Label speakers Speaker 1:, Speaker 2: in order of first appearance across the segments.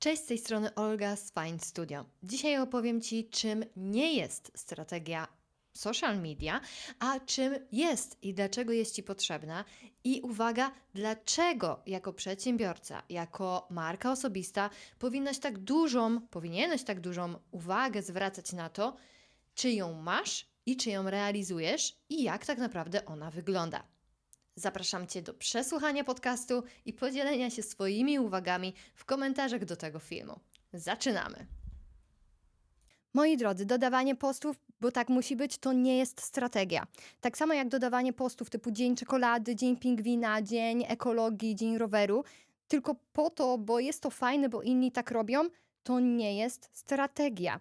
Speaker 1: Cześć, z tej strony Olga z Fine Studio. Dzisiaj opowiem Ci, czym nie jest strategia social media, a czym jest i dlaczego jest Ci potrzebna. I uwaga, dlaczego jako przedsiębiorca, jako marka osobista powinnaś tak dużą, powinieneś tak dużą uwagę zwracać na to, czy ją masz i czy ją realizujesz i jak tak naprawdę ona wygląda. Zapraszam Cię do przesłuchania podcastu i podzielenia się swoimi uwagami w komentarzach do tego filmu. Zaczynamy!
Speaker 2: Moi drodzy, dodawanie postów, bo tak musi być, to nie jest strategia. Tak samo jak dodawanie postów typu Dzień Czekolady, Dzień Pingwina, Dzień Ekologii, Dzień Roweru, tylko po to, bo jest to fajne, bo inni tak robią, to nie jest strategia.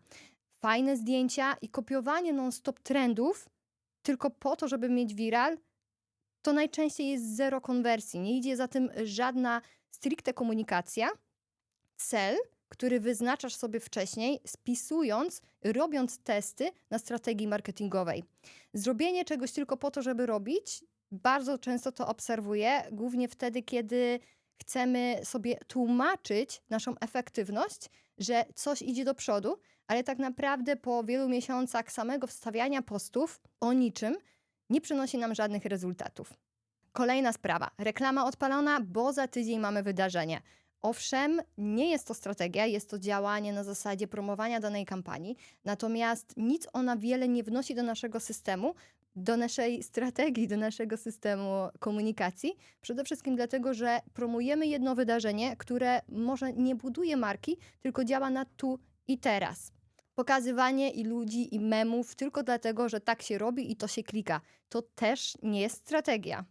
Speaker 2: Fajne zdjęcia i kopiowanie non-stop trendów tylko po to, żeby mieć viral, to najczęściej jest zero konwersji. Nie idzie za tym żadna stricte komunikacja. Cel, który wyznaczasz sobie wcześniej, spisując, robiąc testy na strategii marketingowej. Zrobienie czegoś tylko po to, żeby robić, bardzo często to obserwuję, głównie wtedy, kiedy chcemy sobie tłumaczyć naszą efektywność, że coś idzie do przodu, ale tak naprawdę po wielu miesiącach samego wstawiania postów o niczym nie przynosi nam żadnych rezultatów. Kolejna sprawa. Reklama odpalona, bo za tydzień mamy wydarzenie. Owszem, nie jest to strategia, jest to działanie na zasadzie promowania danej kampanii, natomiast nic ona wiele nie wnosi do naszego systemu, do naszej strategii, do naszego systemu komunikacji. Przede wszystkim dlatego, że promujemy jedno wydarzenie, które może nie buduje marki, tylko działa na tu i teraz. Pokazywanie i ludzi, i memów tylko dlatego, że tak się robi i to się klika. To też nie jest strategia.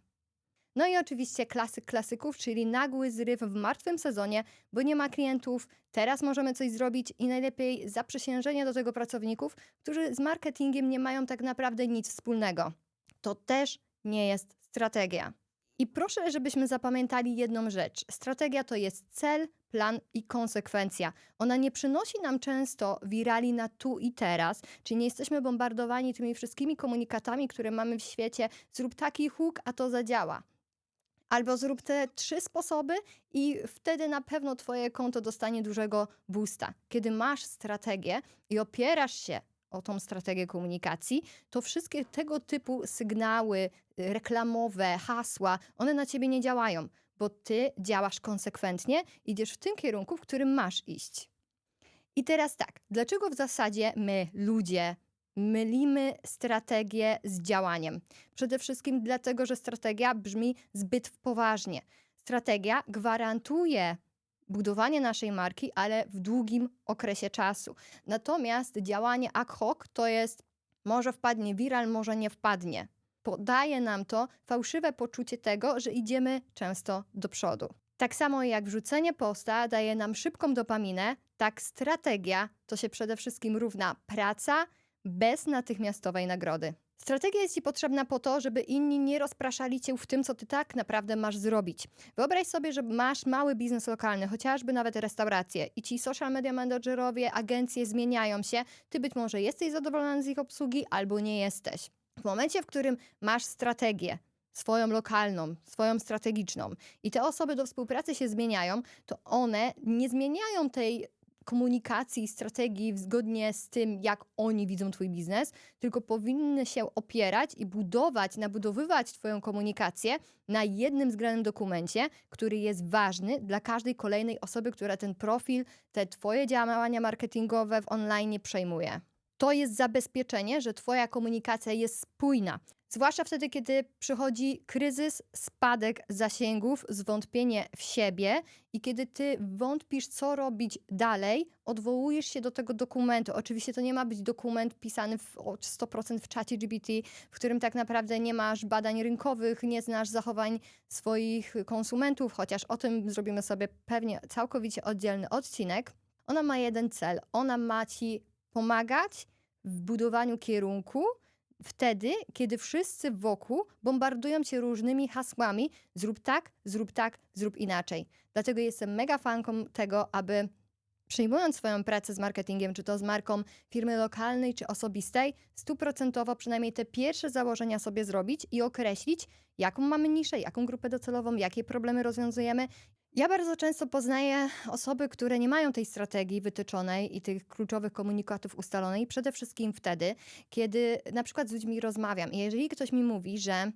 Speaker 2: No i oczywiście klasyk klasyków, czyli nagły zryw w martwym sezonie, bo nie ma klientów, teraz możemy coś zrobić i najlepiej zaprzysiężenie do tego pracowników, którzy z marketingiem nie mają tak naprawdę nic wspólnego. To też nie jest strategia. I proszę, żebyśmy zapamiętali jedną rzecz. Strategia to jest cel, plan i konsekwencja. Ona nie przynosi nam często wirali na tu i teraz, czyli nie jesteśmy bombardowani tymi wszystkimi komunikatami, które mamy w świecie. Zrób taki huk, a to zadziała. Albo zrób te trzy sposoby i wtedy na pewno Twoje konto dostanie dużego boosta. Kiedy masz strategię i opierasz się o tą strategię komunikacji, to wszystkie tego typu sygnały reklamowe, hasła, one na Ciebie nie działają, bo Ty działasz konsekwentnie, idziesz w tym kierunku, w którym masz iść. I teraz tak, dlaczego w zasadzie my, ludzie, mylimy strategię z działaniem. Przede wszystkim dlatego, że strategia brzmi zbyt poważnie. Strategia gwarantuje budowanie naszej marki, ale w długim okresie czasu. Natomiast działanie ad hoc to jest może wpadnie viral, może nie wpadnie. Podaje nam to fałszywe poczucie tego, że idziemy często do przodu. Tak samo jak wrzucenie posta daje nam szybką dopaminę, tak strategia to się przede wszystkim równa praca, bez natychmiastowej nagrody. Strategia jest Ci potrzebna po to, żeby inni nie rozpraszali Cię w tym, co Ty tak naprawdę masz zrobić. Wyobraź sobie, że masz mały biznes lokalny, chociażby nawet restaurację i Ci social media managerowie, agencje zmieniają się. Ty być może jesteś zadowolony z ich obsługi albo nie jesteś. W momencie, w którym masz strategię, swoją lokalną, swoją strategiczną i te osoby do współpracy się zmieniają, to one nie zmieniają tej komunikacji, strategii zgodnie z tym, jak oni widzą Twój biznes, tylko powinny się opierać i budować, nabudowywać Twoją komunikację na jednym zgranym dokumencie, który jest ważny dla każdej kolejnej osoby, która ten profil, te Twoje działania marketingowe w online przejmuje. To jest zabezpieczenie, że Twoja komunikacja jest spójna. Zwłaszcza wtedy, kiedy przychodzi kryzys, spadek zasięgów, zwątpienie w siebie i kiedy ty wątpisz, co robić dalej, odwołujesz się do tego dokumentu. Oczywiście to nie ma być dokument pisany w 100% w czacie GPT, w którym tak naprawdę nie masz badań rynkowych, nie znasz zachowań swoich konsumentów, chociaż o tym zrobimy sobie pewnie całkowicie oddzielny odcinek. Ona ma jeden cel. Ona ma ci pomagać w budowaniu kierunku, wtedy, kiedy wszyscy wokół bombardują cię różnymi hasłami: zrób tak, zrób tak, zrób inaczej. Dlatego jestem mega fanką tego, aby przyjmując swoją pracę z marketingiem, czy to z marką firmy lokalnej, czy osobistej, stuprocentowo przynajmniej te pierwsze założenia sobie zrobić i określić, jaką mamy niszę, jaką grupę docelową, jakie problemy rozwiązujemy, Ja bardzo często poznaję osoby, które nie mają tej strategii wytyczonej i tych kluczowych komunikatów ustalonej, przede wszystkim wtedy, kiedy na przykład z ludźmi rozmawiam. I jeżeli ktoś mi mówi, że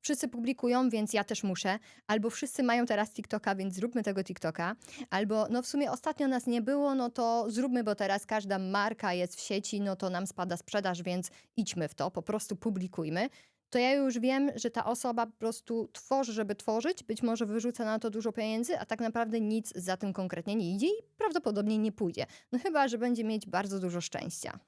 Speaker 2: wszyscy publikują, więc ja też muszę, albo wszyscy mają teraz TikToka, więc zróbmy tego TikToka, albo no w sumie ostatnio nas nie było, no to zróbmy, bo teraz każda marka jest w sieci, no to nam spada sprzedaż, więc idźmy w to, po prostu publikujmy to ja już wiem, że ta osoba po prostu tworzy, żeby tworzyć, być może wyrzuca na to dużo pieniędzy, a tak naprawdę nic za tym konkretnie nie idzie i prawdopodobnie nie pójdzie. No chyba, że będzie mieć bardzo dużo szczęścia.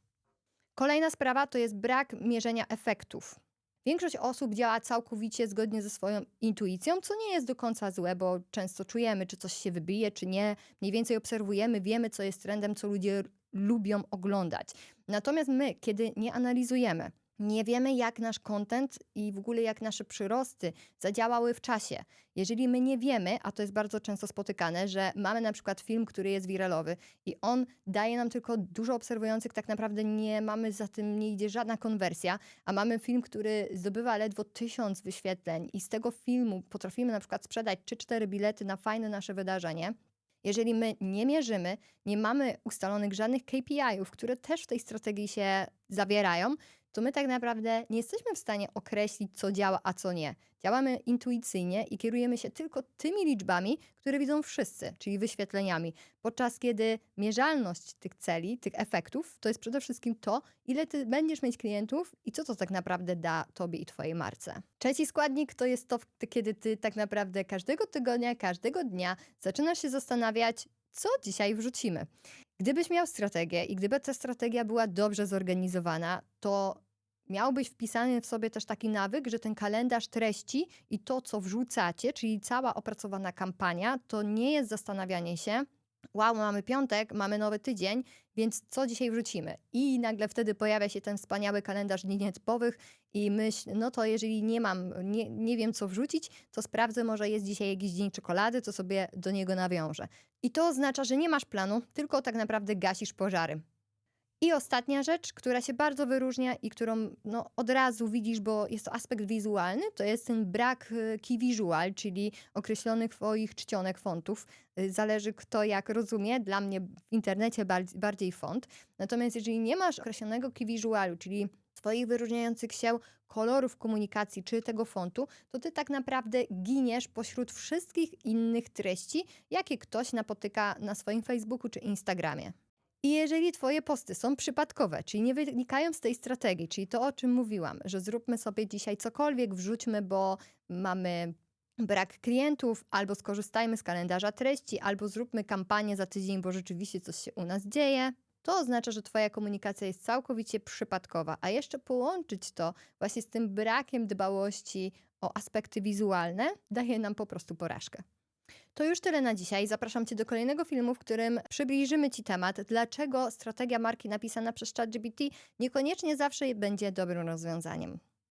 Speaker 2: Kolejna sprawa to jest brak mierzenia efektów. Większość osób działa całkowicie zgodnie ze swoją intuicją, co nie jest do końca złe, bo często czujemy, czy coś się wybije, czy nie. Mniej więcej obserwujemy, wiemy, co jest trendem, co ludzie lubią oglądać. Natomiast my, kiedy nie analizujemy, nie wiemy, jak nasz content i w ogóle jak nasze przyrosty zadziałały w czasie. Jeżeli my nie wiemy, a to jest bardzo często spotykane, że mamy na przykład film, który jest wiralowy i on daje nam tylko dużo obserwujących, tak naprawdę nie mamy za tym, nie idzie żadna konwersja, a mamy film, który zdobywa ledwo tysiąc wyświetleń i z tego filmu potrafimy na przykład sprzedać 3-4 bilety na fajne nasze wydarzenie, jeżeli my nie mierzymy, nie mamy ustalonych żadnych KPI-ów, które też w tej strategii się zawierają, to my tak naprawdę nie jesteśmy w stanie określić, co działa, a co nie. Działamy intuicyjnie i kierujemy się tylko tymi liczbami, które widzą wszyscy, czyli wyświetleniami. Podczas kiedy mierzalność tych celi, tych efektów, to jest przede wszystkim to, ile ty będziesz mieć klientów i co to tak naprawdę da tobie i twojej marce. Trzeci składnik to jest to, kiedy ty tak naprawdę każdego tygodnia, każdego dnia zaczynasz się zastanawiać, co dzisiaj wrzucimy. Gdybyś miał strategię i gdyby ta strategia była dobrze zorganizowana, to miałbyś wpisany w sobie też taki nawyk, że ten kalendarz treści i to, co wrzucacie, czyli cała opracowana kampania, to nie jest zastanawianie się, wow, mamy piątek, mamy nowy tydzień, więc co dzisiaj wrzucimy? I nagle wtedy pojawia się ten wspaniały kalendarz dni nietypowych i myśl, no to jeżeli nie mam, nie, nie wiem co wrzucić, to sprawdzę, może jest dzisiaj jakiś dzień czekolady, to sobie do niego nawiążę. I to oznacza, że nie masz planu, tylko tak naprawdę gasisz pożary. I ostatnia rzecz, która się bardzo wyróżnia i którą no, od razu widzisz, bo jest to aspekt wizualny, to jest ten brak key visual, czyli określonych twoich czcionek fontów. Y, Zależy kto jak rozumie, dla mnie w internecie bardziej, font. Natomiast jeżeli nie masz określonego key visualu, czyli swoich wyróżniających się kolorów komunikacji czy tego fontu, to ty tak naprawdę giniesz pośród wszystkich innych treści, jakie ktoś napotyka na swoim Facebooku czy Instagramie. I jeżeli Twoje posty są przypadkowe, czyli nie wynikają z tej strategii, czyli to, o czym mówiłam, że zróbmy sobie dzisiaj cokolwiek, wrzućmy, bo mamy brak klientów, albo skorzystajmy z kalendarza treści, albo zróbmy kampanię za tydzień, bo rzeczywiście coś się u nas dzieje, to oznacza, że Twoja komunikacja jest całkowicie przypadkowa, a jeszcze połączyć to właśnie z tym brakiem dbałości o aspekty wizualne daje nam po prostu porażkę. To już tyle na dzisiaj. Zapraszam Cię do kolejnego filmu, w którym przybliżymy Ci temat, dlaczego strategia marki napisana przez ChatGPT niekoniecznie zawsze będzie dobrym rozwiązaniem.